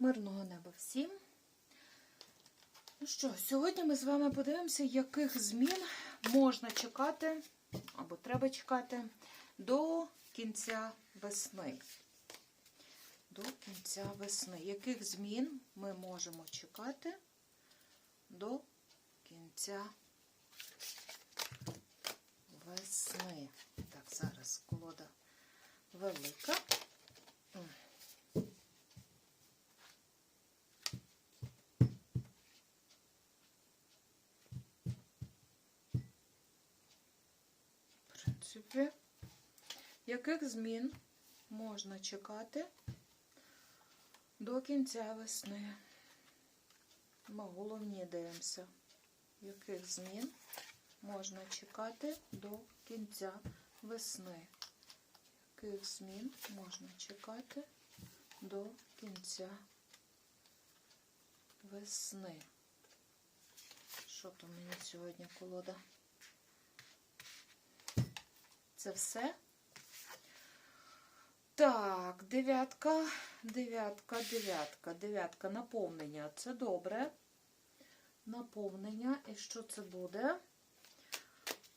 Мирного неба всім. Ну що, сьогодні ми з вами подивимося, яких змін можна чекати, або треба чекати до кінця весни. До кінця весни. Яких змін ми можемо чекати до кінця весни? Так, зараз колода велика. В принципі, яких змін можна чекати до кінця весни? Ми головні дивимося, яких змін можна чекати до кінця весни? Яких змін можна чекати до кінця весни? Що то мені сьогодні колода? Це все. Так, дев'ятка, дев'ятка, дев'ятка, дев'ятка, наповнення. Це добре. Наповнення. І що це буде?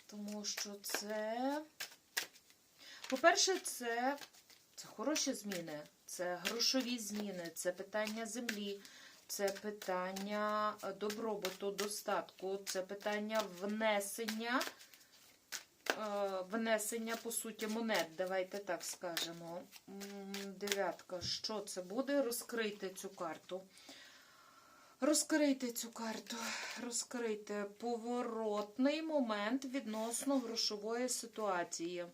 Тому що це. По-перше, це, це хороші зміни, це грошові зміни, це питання землі, це питання добробуту, достатку, це питання внесення. Е, внесення, по суті, монет, давайте так скажемо. Дев'ятка, що це буде? Розкрийте цю карту. Розкрийте цю карту. Розкрийте поворотний момент відносно грошової ситуації.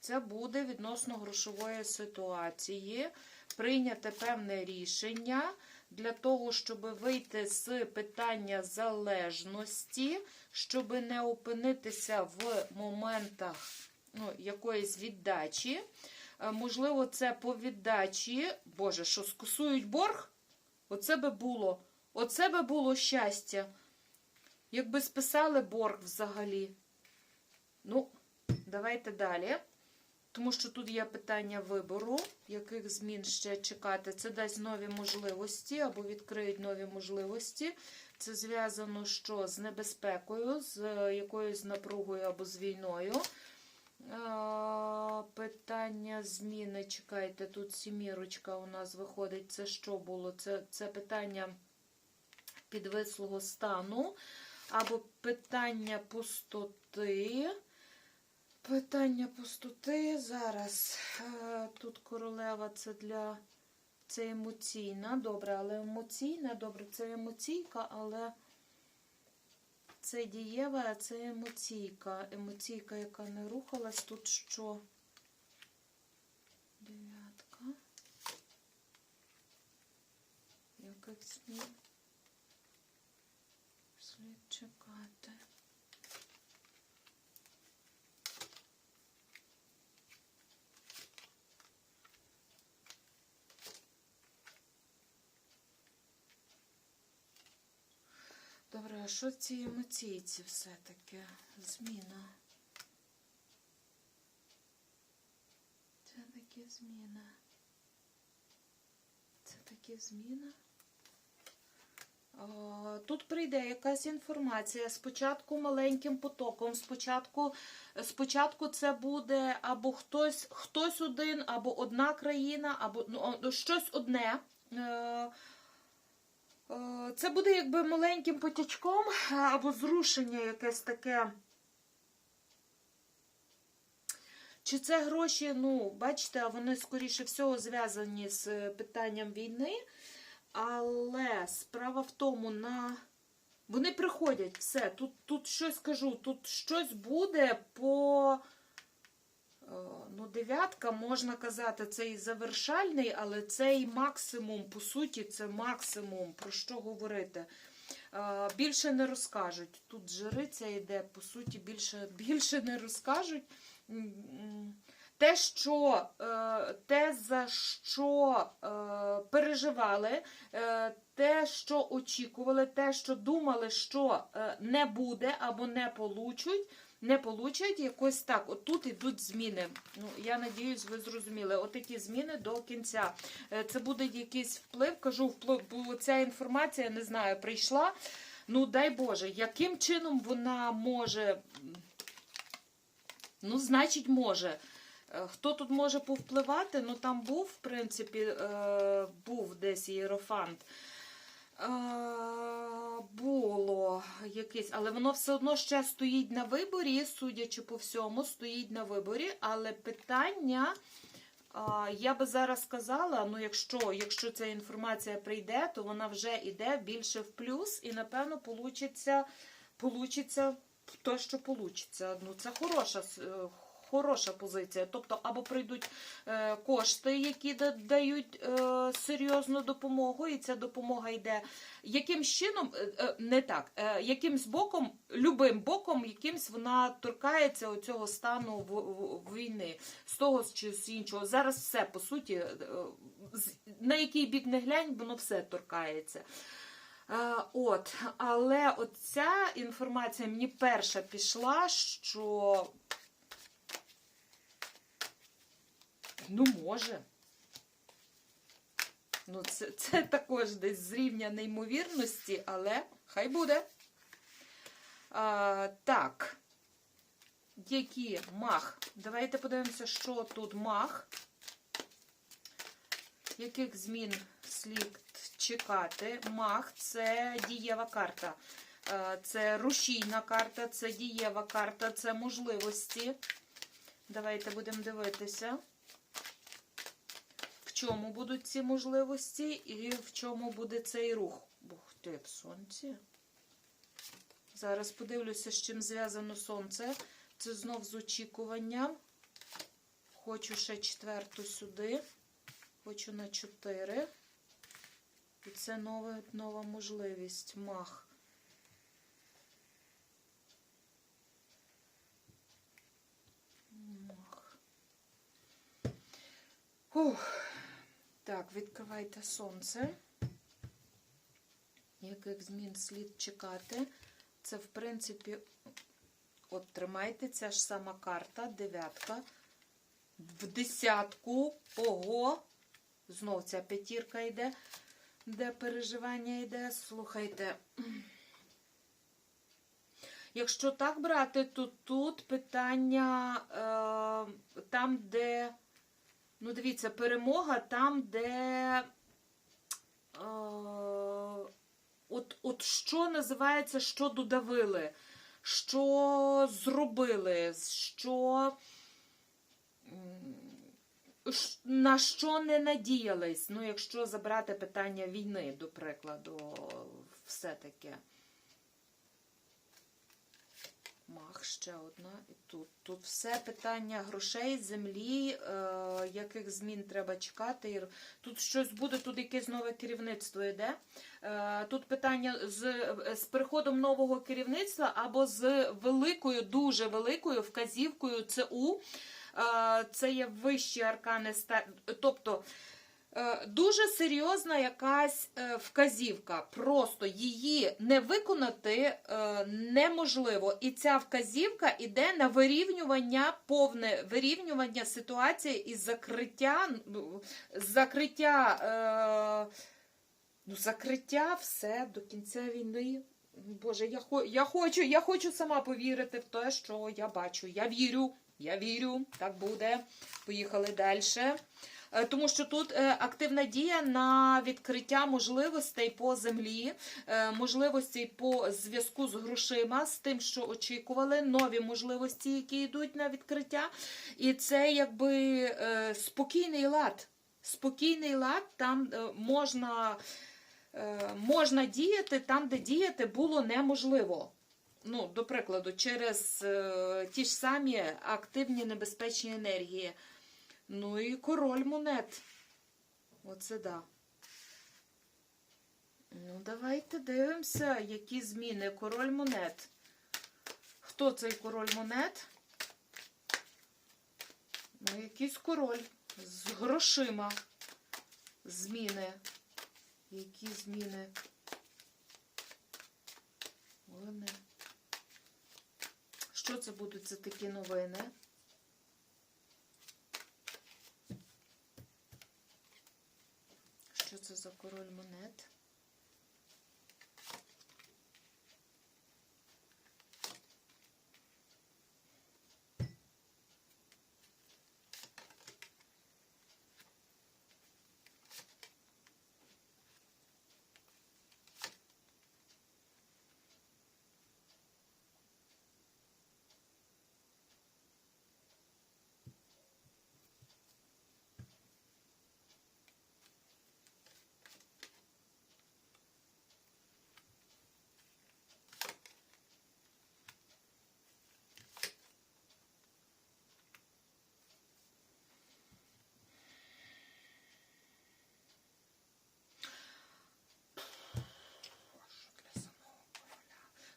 Це буде відносно грошової ситуації. Прийняти певне рішення для того, щоб вийти з питання залежності, щоб не опинитися в моментах ну, якоїсь віддачі. Е, Можливо, це по віддачі, Боже, що скусують борг? Оце би було. Оце би було щастя. Якби списали борг взагалі. Ну, давайте далі. Тому що тут є питання вибору, яких змін ще чекати. Це дасть нові можливості або відкриють нові можливості. Це зв'язано що з небезпекою, з якоюсь напругою або з війною. Питання зміни. Чекайте, тут сімірочка у нас виходить. Це що було? Це, це питання підвислого стану, або питання пустоти. Питання пустоти. Зараз е, тут королева це для це емоційна. Добре, але емоційна, добре, це емоційка, але це дієва, а це емоційка. Емоційка, яка не рухалась, тут що? Дев'ятка. Яких змін? Слід чекати. Добре, а що ці емоційці все-таки? Зміна. Це такі зміна. Це такі зміна. Тут прийде якась інформація. Спочатку маленьким потоком. Спочатку, спочатку це буде або хтось, хтось один, або одна країна, або ну, щось одне. Е, Е, Це буде якби маленьким потічком або зрушення якесь таке. Чи це гроші, ну, бачите, вони, скоріше всього, зв'язані з питанням війни. Але справа в тому, на. Вони приходять, все. Тут тут щось кажу, тут щось буде по. Е, Ну, дев'ятка, можна казати, це і завершальний, але це і максимум, по суті, це максимум, про що говорити. Е, Більше не розкажуть. Тут жриця йде, по суті, більше, більше не розкажуть. Те, що, е, те, за що переживали, те, що очікували, те, що думали, що не буде або не получуть, не получать якось так. От тут ідуть зміни. Ну, я надіюсь, ви зрозуміли. От такі зміни до кінця. Е, Це буде якийсь вплив, кажу, вплив, бо ця інформація, не знаю, прийшла. Ну, дай Боже, яким чином вона може. Ну, значить, може. Е, Хто тут може повпливати? Ну, там був, в принципі, е, був десь Єрофант. Було якесь, але воно все одно ще стоїть на виборі, судячи по всьому, стоїть на виборі. Але питання, я би зараз сказала, ну якщо, якщо ця інформація прийде, то вона вже йде більше в плюс, і напевно получиться, получиться те, що получиться. Ну, це хороша, е, хороша позиція. Тобто, або прийдуть е, кошти, які дають е, серйозну допомогу, і ця допомога йде якимсь чином, е, не так, якимсь боком, любим боком, якимсь вона торкається оцього стану війни, з того чи з іншого. Зараз все по суті, на який бік не глянь, воно все торкається. От, але от ця інформація мені перша пішла, що ну може. Ну, це, це також десь з рівня неймовірності, але хай буде. А, так. Які мах? Давайте подивимося, що тут мах. Яких змін слід чекати? Мах це дієва карта. Це рушійна карта, це дієва карта, це можливості. Давайте будемо дивитися чому будуть ці можливості і в чому буде цей рух. Бух ти в сонці. Зараз подивлюся, з чим зв'язано сонце. Це знов з очікуванням. Хочу ще четверту сюди. Хочу на 4. І це нова, нова можливість. Мах. Мах. Ух. Так, відкривайте сонце. Яких змін слід чекати? Це, в принципі, от тримайте ця ж сама карта, дев'ятка. В десятку. Ого! Знов ця п'ятірка йде, де переживання йде. Слухайте. Якщо так брати, то тут питання е, там, де. Ну, дивіться, перемога там, де. Е, от, от що називається, що додавили, що зробили, що. На що не надіялись? Ну, якщо забрати питання війни, до прикладу, все таке. Ще одна. І тут. Тут все питання грошей, землі, е, яких змін треба чекати. Тут щось буде, тут якесь нове керівництво йде. Е, тут питання з, з приходом нового керівництва або з великою, дуже великою вказівкою ЦУ. Е, це є вищі аркани. Тобто. Е, Дуже серйозна якась е, вказівка. Просто її не виконати е, неможливо. І ця вказівка йде на вирівнювання, повне вирівнювання ситуації із закриття, ну, закриття, ну, закриття все до кінця війни. Боже, я, хо- я, хочу, я хочу сама повірити в те, що я бачу. Я вірю, я вірю, так буде. Поїхали далі. Е, Тому що тут е, активна дія на відкриття можливостей по землі, е, можливостей по зв'язку з грошима, з тим, що очікували, нові можливості, які йдуть на відкриття. І це якби спокійний лад. Спокійний лад, там можна, можна діяти там, де діяти було неможливо. Ну, до прикладу, через е, ті ж самі активні небезпечні енергії. Ну і король монет. Оце да. Ну, давайте дивимося, які зміни. Король монет. Хто цей король монет? Ну, якийсь король з грошима. Зміни. Які зміни? Вони. Що це будуть за такі новини? Це за король монет?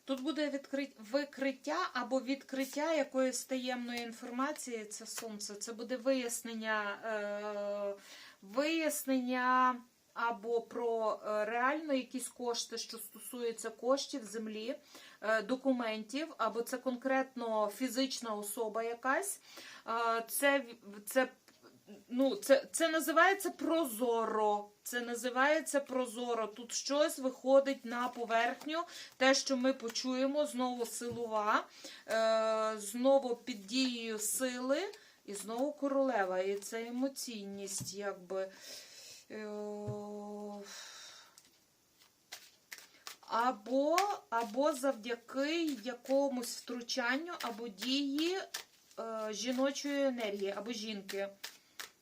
Тут буде викриття або відкриття якоїсь таємної інформації. Це сонце. Це буде вияснення, е... вияснення або про е, реально якісь кошти, що стосуються коштів землі, е, документів, або це конкретно фізична особа якась. Е, Це, це Ну, це, це називається прозоро. Це називається прозоро. Тут щось виходить на поверхню. Те, що ми почуємо, знову силова, е, знову під дією сили, і знову королева. І це емоційність, якби. Е, або, або завдяки якомусь втручанню, або дії е, жіночої енергії, або жінки.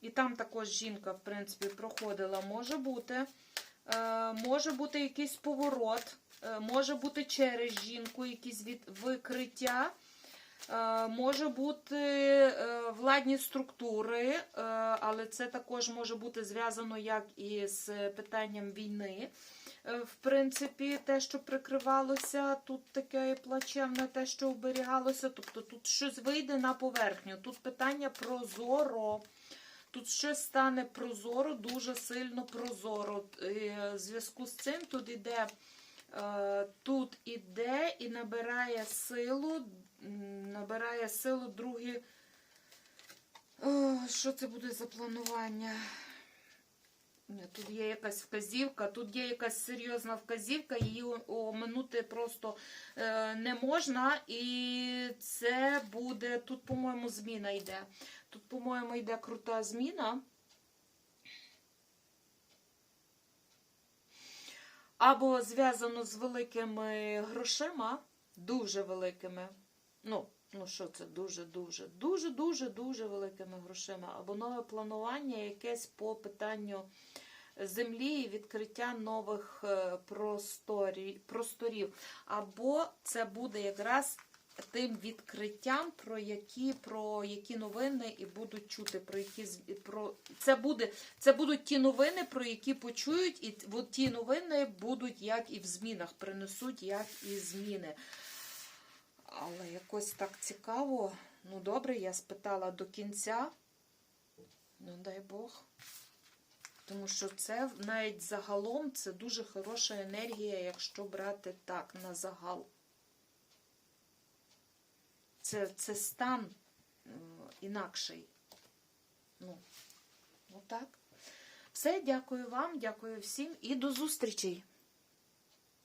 І там також жінка, в принципі, проходила. Може бути. Е, може бути якийсь поворот, е, може бути через жінку якісь викриття. Е, може бути владні структури, але це також може бути зв'язано як і з питанням війни. В принципі, те, що прикривалося, тут таке плачевне, те, що оберігалося. Тобто тут щось вийде на поверхню. Тут питання прозоро. Тут щось стане прозоро, дуже сильно прозоро. І В зв'язку з цим тут іде, е, тут іде і набирає силу, набирає силу другі. Що це буде за планування? Тут є якась вказівка, тут є якась серйозна вказівка, її оминути просто е, не можна. І це буде, тут, по-моєму, зміна йде. Тут, по-моєму, йде крута зміна. Або зв'язано з великими грошима, дуже великими. Ну, ну що це дуже-дуже, дуже-дуже дуже великими грошима. Або нове планування якесь по питанню землі і відкриття нових е, просторі- просторів. Або це буде якраз тим відкриттям, про які, про які новини і будуть чути, про які про це буде, це будуть ті новини, про які почують, і ті новини будуть як і в змінах, принесуть як і зміни. Але якось так цікаво. Ну, добре, я спитала до кінця. Ну, дай Бог. Тому що це навіть загалом це дуже хороша енергія, якщо брати так на загал. Це, це стан е, інакший. Ну, отак. Все, дякую вам, дякую всім і до зустрічей!